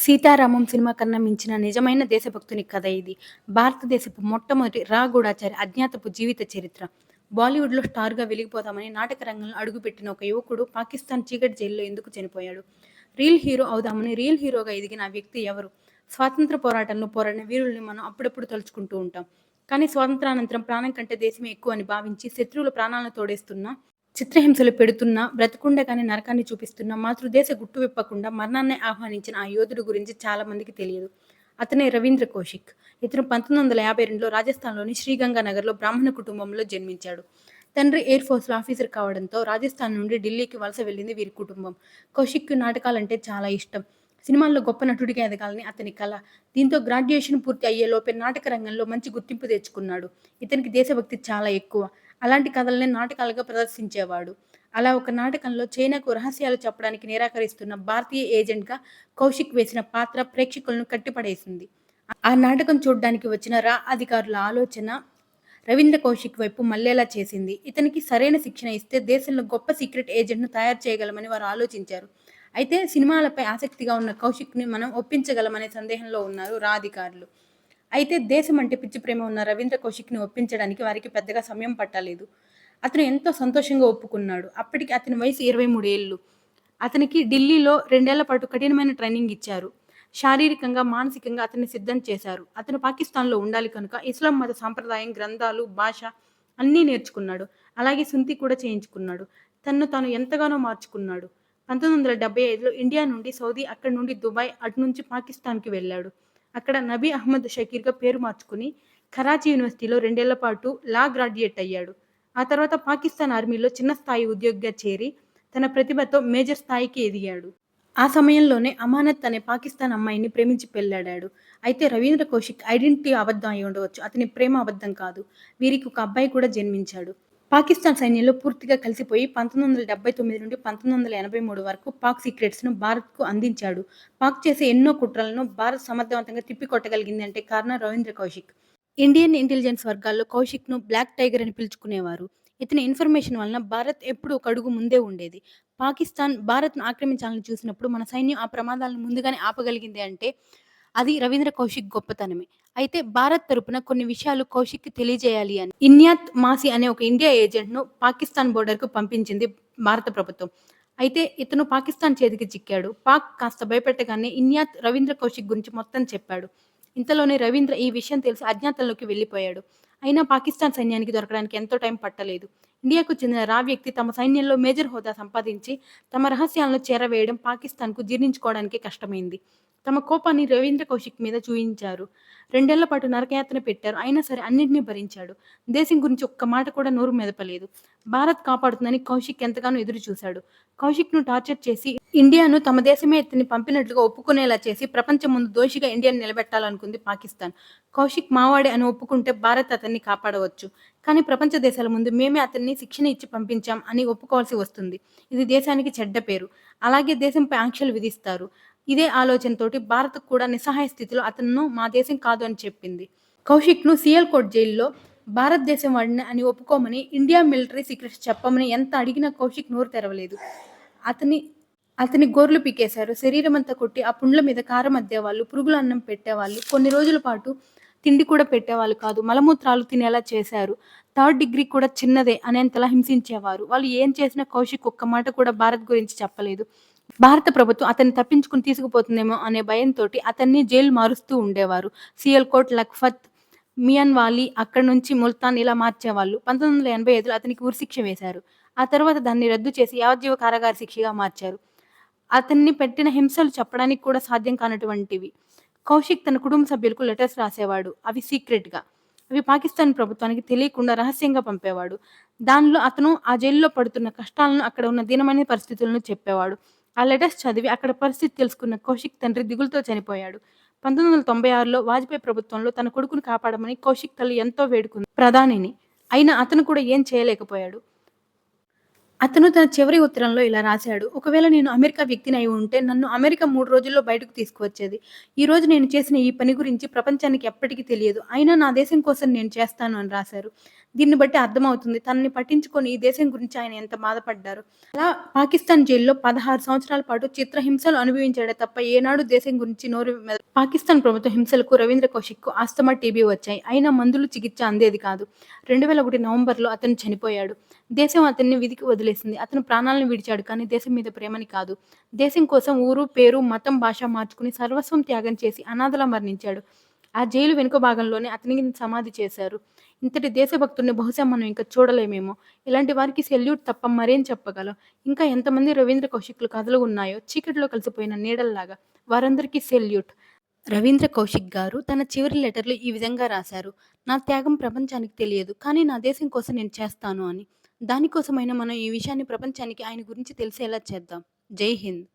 Sitaramam cinema కన్నా మించిన నిజమైన దేశభక్తుని కథ ఇది. భారతదేశపు మొట్టమొదటి రా గూఢాచారి అజ్ఞాతపు జీవిత చరిత్ర. బాలీవుడ్లో స్టార్గా వెలిగిపోతామని నాటక రంగంలో అడుగుపెట్టిన ఒక యువకుడు పాకిస్తాన్ చీకటి జైల్లో ఎందుకు చనిపోయాడు? రియల్ హీరో అవుదామని రియల్ హీరోగా ఎదిగిన ఆ వ్యక్తి ఎవరు? స్వాతంత్ర పోరాటంలో పోరాడిన వీరుల్ని మనం అప్పుడప్పుడు తలుచుకుంటూ ఉంటాం. కానీ స్వాతంత్రానంతరం ప్రాణం కంటే దేశమే ఎక్కువ అని భావించి శత్రువుల ప్రాణాలను తోడేస్తున్న చిత్రహింసలు పెడుతున్నా బ్రతకుండగానే నరకాన్ని చూపిస్తున్న మాతృదేశ గుట్టు విప్పకుండా మరణాన్ని ఆహ్వానించిన ఆ యోధుడు గురించి చాలా మందికి తెలియదు. అతనే రవీంద్ర కౌశిక్. ఇతను పంతొమ్మిది వందల యాభై రెండులో రాజస్థాన్లోని శ్రీగంగానగర్లో బ్రాహ్మణ కుటుంబంలో జన్మించాడు. తండ్రి ఎయిర్ ఫోర్స్లో ఆఫీసర్ కావడంతో రాజస్థాన్ నుండి ఢిల్లీకి వలస వెళ్ళింది వీరి కుటుంబం. కౌశిక్ నాటకాలంటే చాలా ఇష్టం. సినిమాల్లో గొప్ప నటుడిగా ఎదగాలని అతని కళ దీంతో గ్రాడ్యుయేషన్ పూర్తి అయ్యేలోపే నాటక రంగంలో మంచి గుర్తింపు తెచ్చుకున్నాడు. ఇతనికి దేశభక్తి చాలా ఎక్కువ. అలాంటి కథలనే నాటకాలుగా ప్రదర్శించేవాడు. అలా ఒక నాటకంలో చైనాకు రహస్యాలు చెప్పడానికి నిరాకరిస్తున్న భారతీయ ఏజెంట్గా కౌశిక్ వేసిన పాత్ర ప్రేక్షకులను కట్టిపడేసింది. ఆ నాటకం చూడడానికి వచ్చిన రా అధికారుల ఆలోచన రవీంద్ర కౌశిక్ వైపు మళ్ళేలా చేసింది. ఇతనికి సరైన శిక్షణ ఇస్తే దేశంలో గొప్ప సీక్రెట్ ఏజెంట్ను తయారు చేయగలమని వారు ఆలోచించారు. అయితే సినిమాలపై ఆసక్తిగా ఉన్న కౌశిక్ని మనం ఒప్పించగలమనే సందేహంలో ఉన్నారు రా అధికారులు. అయితే దేశం అంటే పిచ్చి ప్రేమ ఉన్న రవీంద్ర కౌశిక్ని ఒప్పించడానికి వారికి పెద్దగా సమయం పట్టలేదు. అతను ఎంతో సంతోషంగా ఒప్పుకున్నాడు. అప్పటికి అతని వయసు ఇరవై మూడేళ్ళు అతనికి ఢిల్లీలో రెండేళ్ళ పాటు కఠినమైన ట్రైనింగ్ ఇచ్చారు. శారీరకంగా మానసికంగా అతన్ని సిద్ధం చేశారు. అతను పాకిస్తాన్లో ఉండాలి కనుక ఇస్లాం మత సాంప్రదాయం గ్రంథాలు భాష అన్నీ నేర్చుకున్నాడు. అలాగే సుంతి కూడా చేయించుకున్నాడు. తన్ను తాను ఎంతగానో మార్చుకున్నాడు. పంతొమ్మిది వందల డెబ్బై ఐదులో ఇండియా నుండి సౌదీ అక్కడి నుండి దుబాయ్ అటు నుంచి పాకిస్తాన్కి వెళ్ళాడు. అక్కడ నబీ అహ్మద్ షకీర్గా పేరు మార్చుకుని కరాచీ యూనివర్సిటీలో రెండేళ్ళ పాటు లా గ్రాడ్యుయేట్ అయ్యాడు. ఆ తర్వాత పాకిస్తాన్ ఆర్మీలో చిన్న స్థాయి ఉద్యోగిగా చేరి తన ప్రతిభతో మేజర్ స్థాయికి ఎదిగాడు. ఆ సమయంలోనే అమానత్ అనే పాకిస్తాన్ అమ్మాయిని ప్రేమించి పెళ్ళాడాడు అయితే రవీంద్ర కౌశిక్ ఐడెంటిటీ అబద్ధం అయి ఉండవచ్చు. అతని ప్రేమ అబద్ధం కాదు. వీరికి ఒక అబ్బాయి కూడా జన్మించాడు. పాకిస్తాన్ సైన్యంలో పూర్తిగా కలిసిపోయి పంతొమ్మిది వందల డెబ్బై తొమ్మిది నుండి పంతొమ్మిది వందల ఎనభై మూడు వరకు పాక్ సీక్రెట్స్ను భారత్కు అందించాడు. పాక్ చేసే ఎన్నో కుట్రలను భారత్ సమర్థవంతంగా తిప్పికొట్టగలిగింది అంటే కారణం రవీంద్ర కౌశిక్. ఇండియన్ ఇంటెలిజెన్స్ వర్గాల్లో కౌశిక్ను బ్లాక్ టైగర్ అని పిలుచుకునేవారు. ఇతని ఇన్ఫర్మేషన్ వలన భారత్ ఎప్పుడు ఒక అడుగు ముందే ఉండేది. పాకిస్తాన్ భారత్ను ఆక్రమించాలని చూసినప్పుడు మన సైన్యం ఆ ప్రమాదాలను ముందుగానే ఆపగలిగింది అంటే అది రవీంద్ర కౌశిక్ గొప్పతనమే. అయితే భారత్ తరపున కొన్ని విషయాలు కౌశిక్కి తెలియజేయాలి అని. ఇన్యాత్ మాసి అనే ఒక ఇండియా ఏజెంట్ను పాకిస్తాన్ బోర్డర్కు పంపించింది భారత ప్రభుత్వం. అయితే ఇతను పాకిస్తాన్ చేతికి చిక్కాడు. పాక్ కాస్త భయపెట్టగానే ఇన్యాత్ రవీంద్ర కౌశిక్ గురించి మొత్తం చెప్పాడు. ఇంతలోనే రవీంద్ర ఈ విషయం తెలిసి అజ్ఞాతంలోకి వెళ్ళిపోయాడు. అయినా పాకిస్తాన్ సైన్యానికి దొరకడానికి ఎంతో టైం పట్టలేదు. ఇండియాకు చెందిన రా వ్యక్తి తమ సైన్యంలో మేజర్ హోదా సంపాదించి తమ రహస్యాలను చేరవేయడం పాకిస్తాన్కు జీర్ణించుకోవడానికి కష్టమైంది. తమ కోపాన్ని రవీంద్ర కౌశిక్ మీద చూయించారు. రెండేళ్ళ పాటు నరకయాత్ర పెట్టారు. అయినా సరే అన్నింటినీ భరించాడు. దేశం గురించి ఒక్క మాట కూడా నోరు మెదపలేదు. భారత్ కాపాడుతుందని కౌశిక్ ఎంతగానో ఎదురు చూశాడు కౌశిక్ను టార్చర్ చేసి ఇండియాను తమ దేశమే ఇతన్ని పంపినట్లుగా ఒప్పుకునేలా చేసి ప్రపంచం ముందు దోషిగా ఇండియాను నిలబెట్టాలనుకుంది పాకిస్తాన్. కౌశిక్ మావాడే అని ఒప్పుకుంటే భారత్ అతన్ని కాపాడవచ్చు. కానీ ప్రపంచ దేశాల ముందు మేమే అతన్ని శిక్షణ ఇచ్చి పంపించాం అని ఒప్పుకోవాల్సి వస్తుంది. ఇది దేశానికి చెడ్డ పేరు. అలాగే దేశంపై ఆంక్షలు విధిస్తారు. ఇదే ఆలోచనతోటి భారత్ కూడా నిస్సహాయ స్థితిలో అతను మా దేశం కాదు అని చెప్పింది. కౌశిక్ను సియల్కోట్ జైల్లో భారతదేశం వాడిని అని ఒప్పుకోమని ఇండియా మిలిటరీ సీక్రెట్స్ చెప్పమని ఎంత అడిగినా కౌశిక్ నోరు తెరవలేదు. అతని అతని గోర్లు పీకేశారు. శరీరం అంతా కొట్టి ఆ పుండ్ల మీద కారం అద్దేవాళ్ళు పురుగుల అన్నం పెట్టేవాళ్ళు కొన్ని రోజుల పాటు తిండి కూడా పెట్టేవాళ్ళు కాదు. మలమూత్రాలు తినేలా చేశారు. థర్డ్ డిగ్రీ కూడా చిన్నదే అనేంతలా హింసించేవారు. వాళ్ళు ఏం చేసినా కౌశిక్ ఒక్క మాట కూడా భారత్ గురించి చెప్పలేదు. భారత ప్రభుత్వం అతన్ని తప్పించుకుని తీసుకుపోతుందేమో అనే భయంతో అతన్ని జైలు మారుస్తూ ఉండేవారు. సియల్కోట్ లఖ్పత్ మియన్ వాలీ అక్కడి నుంచి ముల్తాన్ ఇలా మార్చేవాళ్ళు. పంతొమ్మిది వందల ఎనభై ఐదులో అతనికి ఉరిశిక్ష వేశారు. ఆ తర్వాత దాన్ని రద్దు చేసి యావజ్జీవ కారాగార శిక్షగా మార్చారు. అతన్ని పెట్టిన హింసలు చెప్పడానికి కూడా సాధ్యం కానటువంటివి. కౌశిక్ తన కుటుంబ సభ్యులకు లెటర్స్ రాసేవాడు. అవి సీక్రెట్గా అవి పాకిస్తాన్ ప్రభుత్వానికి తెలియకుండా రహస్యంగా పంపేవాడు. దానిలో అతను ఆ జైల్లో పడుతున్న కష్టాలను అక్కడ ఉన్న దీనమైన పరిస్థితులను చెప్పేవాడు. ఆ లెటర్స్ చదివి అక్కడ పరిస్థితి తెలుసుకున్న కౌశిక్ తండ్రి దిగులుతో చనిపోయాడు పంతొమ్మిది వందల తొంభై ఆరులో వాజ్పేయి ప్రభుత్వంలో తన కొడుకును కాపాడమని కౌశిక్ తల్లి ఎంతో వేడుకుంది ప్రధానిని అయినా అతను కూడా ఏం చేయలేకపోయాడు అతను తన చివరి ఉత్తరంలో ఇలా రాశాడు. ఒకవేళ నేను అమెరికా వ్యక్తిని అయి ఉంటే నన్ను అమెరికా మూడు రోజుల్లో బయటకు తీసుకువచ్చేది. ఈ రోజు నేను చేసిన ఈ పని గురించి ప్రపంచానికి ఎప్పటికీ తెలియదు. అయినా నా దేశం కోసం నేను చేస్తాను అని రాశారు. దీన్ని బట్టి అర్థమవుతుంది తనని పట్టించుకొని ఈ దేశం గురించి ఆయన ఎంత బాధపడ్డారు అలా పాకిస్తాన్ జైల్లో 16 సంవత్సరాల పాటు చిత్రహింసలు అనుభవించాడే తప్ప ఏనాడు దేశం గురించి నోరు పాకిస్తాన్ ప్రభుత్వ హింసలకు రవీంద్ర కౌశిక్ ఆస్తమా, టీబీ వచ్చాయి. అయినా మందులు, చికిత్స అందేది కాదు. 2001 నవంబర్‌లో అతను చనిపోయాడు. దేశం అతన్ని విధికి వదిలేసింది. అతను ప్రాణాలను విడిచాడు కానీ దేశం మీద ప్రేమని కాదు. దేశం కోసం ఊరు, పేరు, మతం, భాష మార్చుకుని సర్వస్వం త్యాగం చేసి అనాథలా మరణించాడు. ఆ జైలు వెనుక భాగంలోనే అతనికి సమాధి చేశారు. ఇంతటి దేశభక్తుడిని బహుశా మనం ఇంకా చూడలేమేమో! ఇలాంటి వారికి సెల్యూట్ తప్ప మరేం చెప్పగలం? ఇంకా ఎంతమంది రవీంద్ర కౌశిక్లు కథలు ఉన్నాయో చీకటిలో కలిసిపోయిన నీడల్లాగా. వారందరికీ సెల్యూట్. రవీంద్ర కౌశిక్ గారు తన చివరి లెటర్లు ఈ విధంగా రాశారు. నా త్యాగం ప్రపంచానికి తెలియదు. కానీ నా దేశం కోసం నేను చేస్తాను అని. దానికోసమైనా మనం ఈ విషయాన్ని ప్రపంచానికి ఆయన గురించి తెలిసేలా చేద్దాం. జై హింద్.